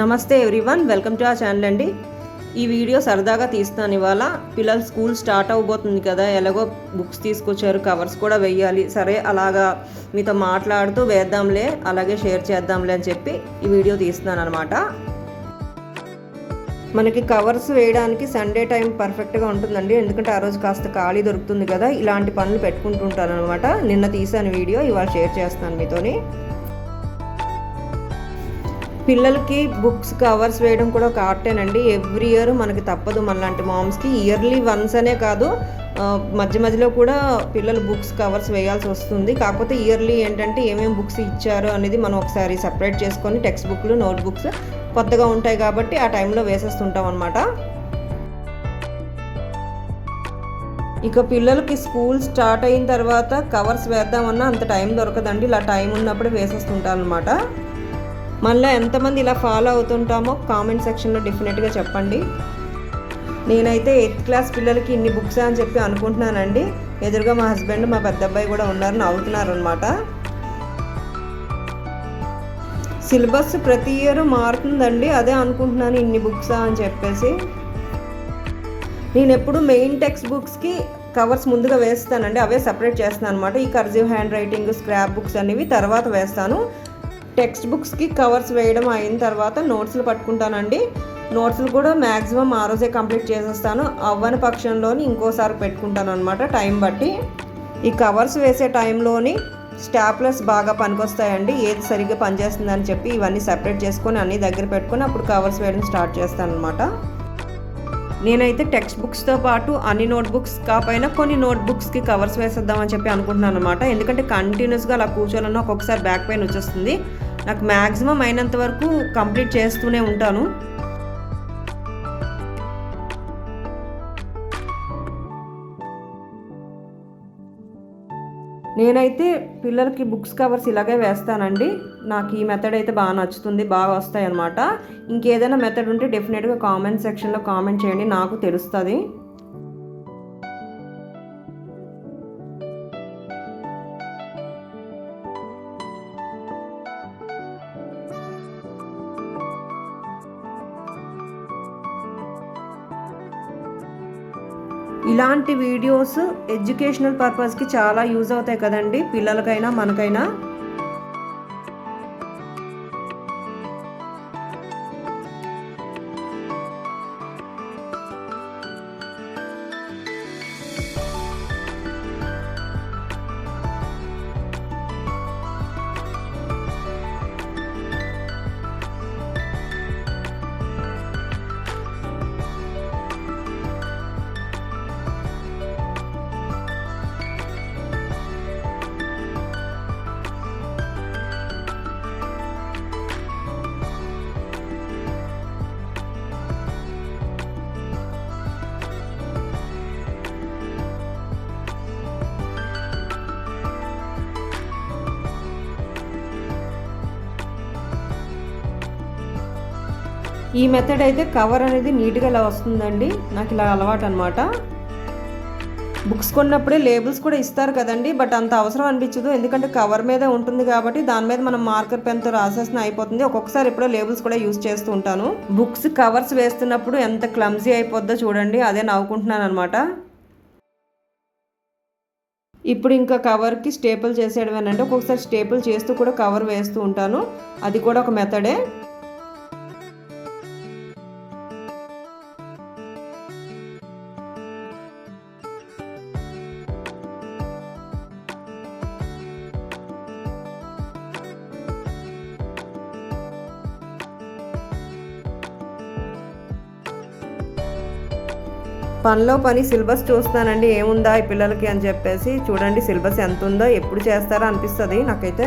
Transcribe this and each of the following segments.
నమస్తే everyone welcome to ఆ channel అండి. ఈ వీడియో సరదాగా తీస్తాను ఇవాళ. పిల్లలు స్కూల్ స్టార్ట్ అవబోతుంది కదా ఎలాగో బుక్స్ తీసుకొచ్చారు కవర్స్ కూడా వెయ్యాలి. సరే అలాగా మీతో మాట్లాడుతూ వేద్దాంలే అలాగే షేర్ చేద్దాంలే అని చెప్పి ఈ వీడియో తీస్తున్నాను అనమాట మనకి కవర్స్ వేయడానికి సండే టైం పర్ఫెక్ట్గా ఉంటుందండి. ఎందుకంటే ఆ రోజు కాస్త ఖాళీ దొరుకుతుంది కదా ఇలాంటి పనులు పెట్టుకుంటుంటాను అనమాట నిన్న తీసాను వీడియో ఇవాళ షేర్ చేస్తాను మీతోని. పిల్లలకి బుక్స్ కవర్స్ వేయడం కూడా ఒక ఆర్టేనండి ఎవ్రీ ఇయర్ మనకి తప్పదు మనలాంటి మామ్స్కి ఇయర్లీ వన్స్ అనే కాదు మధ్య మధ్యలో కూడా పిల్లలు బుక్స్ కవర్స్ వేయాల్సి వస్తుంది. కాకపోతే ఇయర్లీ ఏంటంటే ఏమేమి బుక్స్ ఇచ్చారు అనేది మనం ఒకసారి సపరేట్ చేసుకొని టెక్స్ట్ బుక్లు నోట్ బుక్స్ కొత్తగా ఉంటాయి కాబట్టి ఆ టైంలో వేసేస్తుంటాం అనమాట ఇక పిల్లలకి స్కూల్ స్టార్ట్ అయిన తర్వాత కవర్స్ వేద్దామన్నా అంత టైం దొరకదండి. ఇలా టైం ఉన్నప్పుడే వేసేస్తుంటాను అనమాట మళ్ళీ ఎంతమంది ఇలా ఫాలో అవుతుంటామో కామెంట్ సెక్షన్లో డెఫినెట్గా చెప్పండి. నేనైతే ఎయిత్ క్లాస్ పిల్లలకి ఇన్ని బుక్స్ అని చెప్పి అనుకుంటున్నానండి. ఎదురుగా మా హస్బెండ్ మా పెద్ద అబ్బాయి కూడా ఉన్నారు నవ్వుతున్నారు అనమాట సిలబస్ ప్రతి ఇయర్ మారుతుందండి. అదే అనుకుంటున్నాను ఇన్ని బుక్సా అని చెప్పేసి. నేను ఎప్పుడు మెయిన్ టెక్స్ట్ బుక్స్కి కవర్స్ ముందుగా వేస్తానండి. అవే సపరేట్ చేస్తాను అనమాట ఈ cursive handwriting scrap books అనేవి తర్వాత వేస్తాను. టెక్స్ట్ బుక్స్కి కవర్స్ వేయడం అయిన తర్వాత నోట్స్లు పట్టుకుంటానండి. నోట్స్లు కూడా మ్యాక్సిమం ఆ రోజే కంప్లీట్ చేసేస్తాను. అవ్వని పక్షంలోని ఇంకోసారి పెట్టుకుంటాను అనమాట టైం బట్టి. ఈ కవర్స్ వేసే టైంలోని స్టాప్లెస్ బాగా పనికొస్తాయండి. ఏది సరిగ్గా పనిచేస్తుందని చెప్పి ఇవన్నీ సెపరేట్ చేసుకొని అన్ని దగ్గర పెట్టుకొని అప్పుడు కవర్స్ వేయడం స్టార్ట్ చేస్తాను అనమాట నేనైతే టెక్స్ట్ బుక్స్తో పాటు అన్ని నోట్బుక్స్ కాకపోయినా కొన్ని నోట్బుక్స్కి కవర్స్ వేసేద్దామని చెప్పి అనుకుంటున్నాను అనమాట ఎందుకంటే కంటిన్యూస్గా అలా కూర్చోవాలన్నా ఒక్కొక్కసారి బ్యాక్ పెయిన్ వచ్చేస్తుంది. నాకు మ్యాక్సిమం అయినంత వరకు కంప్లీట్ చేస్తూనే ఉంటాను. నేనైతే పిల్లలకి బుక్స్ కవర్స్ ఇలాగే వేస్తానండి. నాకు ఈ మెథడ్ అయితే బాగా నచ్చుతుంది బాగా వస్తాయి అనమాట ఇంకేదైనా మెథడ్ ఉంటే డెఫినెట్గా కామెంట్ సెక్షన్లో కామెంట్ చేయండి నాకు తెలుస్తుంది. ఇలాంటి వీడియోస్ ఎడ్యుకేషనల్ పర్పస్కి చాలా యూజ్ అవుతాయి కదండి. పిల్లలకైనా మనకైనా. ఈ మెథడ్ అయితే కవర్ అనేది నీట్గా ఇలా వస్తుందండి. నాకు ఇలా అలవాటు అనమాట బుక్స్ కొన్నప్పుడే లేబుల్స్ కూడా ఇస్తారు కదండి బట్ అంత అవసరం అనిపించదు. ఎందుకంటే కవర్ మీదే ఉంటుంది కాబట్టి దాని మీద మనం మార్కర్ పెన్తో రాసేసిన అయిపోతుంది. ఒక్కొక్కసారి ఎప్పుడో లేబుల్స్ కూడా యూస్ చేస్తూ ఉంటాను. బుక్స్ కవర్స్ వేస్తున్నప్పుడు ఎంత క్లమ్జీ అయిపోద్దో చూడండి అదే నవ్వుకుంటున్నాను అనమాట ఇప్పుడు ఇంకా కవర్కి స్టేపుల్ ఏంటంటే ఒక్కొక్కసారి స్టేపుల్ చేస్తూ కూడా కవర్ వేస్తూ ఉంటాను. అది కూడా ఒక మెథడే పనిలో పని సిలబస్ చూస్తానండి ఏముందా ఈ పిల్లలకి అని చెప్పేసి చూడండి సిలబస్ ఎంత ఉందో ఎప్పుడు చేస్తారో అనిపిస్తుంది నాకైతే.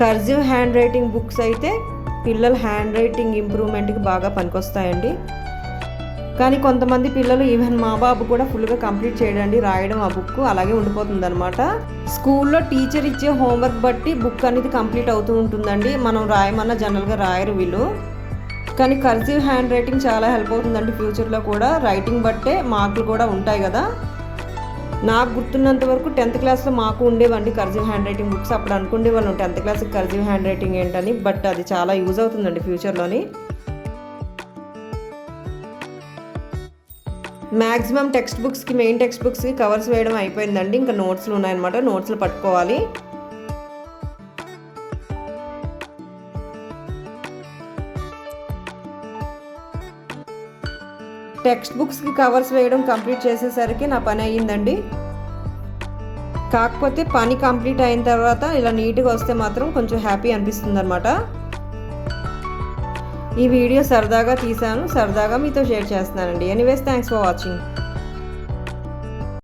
కర్జివ్ హ్యాండ్ రైటింగ్ బుక్స్ అయితే పిల్లల హ్యాండ్ రైటింగ్ ఇంప్రూవ్మెంట్కి బాగా పనికొస్తాయండి. కానీ కొంతమంది పిల్లలు ఈవెన్ మా బాబు కూడా ఫుల్గా కంప్లీట్ చేయడండి రాయడం ఆ బుక్ అలాగే ఉండిపోతుంది అనమాట స్కూల్లో టీచర్ ఇచ్చే హోంవర్క్ బట్టి బుక్ అనేది కంప్లీట్ అవుతూ ఉంటుందండి. మనం రాయమన్నా జనరల్గా రాయరు వీళ్ళు. కానీ కర్సివ్ హ్యాండ్ రైటింగ్ చాలా హెల్ప్ అవుతుందండి ఫ్యూచర్లో కూడా. రైటింగ్ బట్టే మార్కులు కూడా ఉంటాయి కదా. నాకు గుర్తున్నంత వరకు టెన్త్ క్లాస్లో మాకు ఉండేవండి కర్జివ్ హ్యాండ్ రైటింగ్ బుక్స్. అప్పుడు అనుకునే వాళ్ళు టెన్త్ క్లాస్కి కర్జివ్ హ్యాండ్ రైటింగ్ ఏంటని బట్ అది చాలా యూజ్ అవుతుందండి ఫ్యూచర్లోని. మ్యాక్సిమం టెక్స్ట్ బుక్స్కి మెయిన్ టెక్స్ట్ బుక్స్కి కవర్స్ వేయడం అయిపోయిందండి. ఇంకా నోట్స్లు ఉన్నాయన్నమాట. నోట్స్లు పట్టుకోవాలి. టెక్స్ట్ బుక్స్కి కవర్స్ వేయడం కంప్లీట్ చేసేసరికి నా పని అయ్యిందండి. కాకపోతే పని కంప్లీట్ అయిన తర్వాత ఇలా నీట్గా వస్తే మాత్రం కొంచెం హ్యాపీ అనిపిస్తుంది అనమాట ఈ వీడియో సరదాగా తీశాను. సరదాగా మీతో షేర్ చేస్తున్నానండి. Anyways thanks for watching.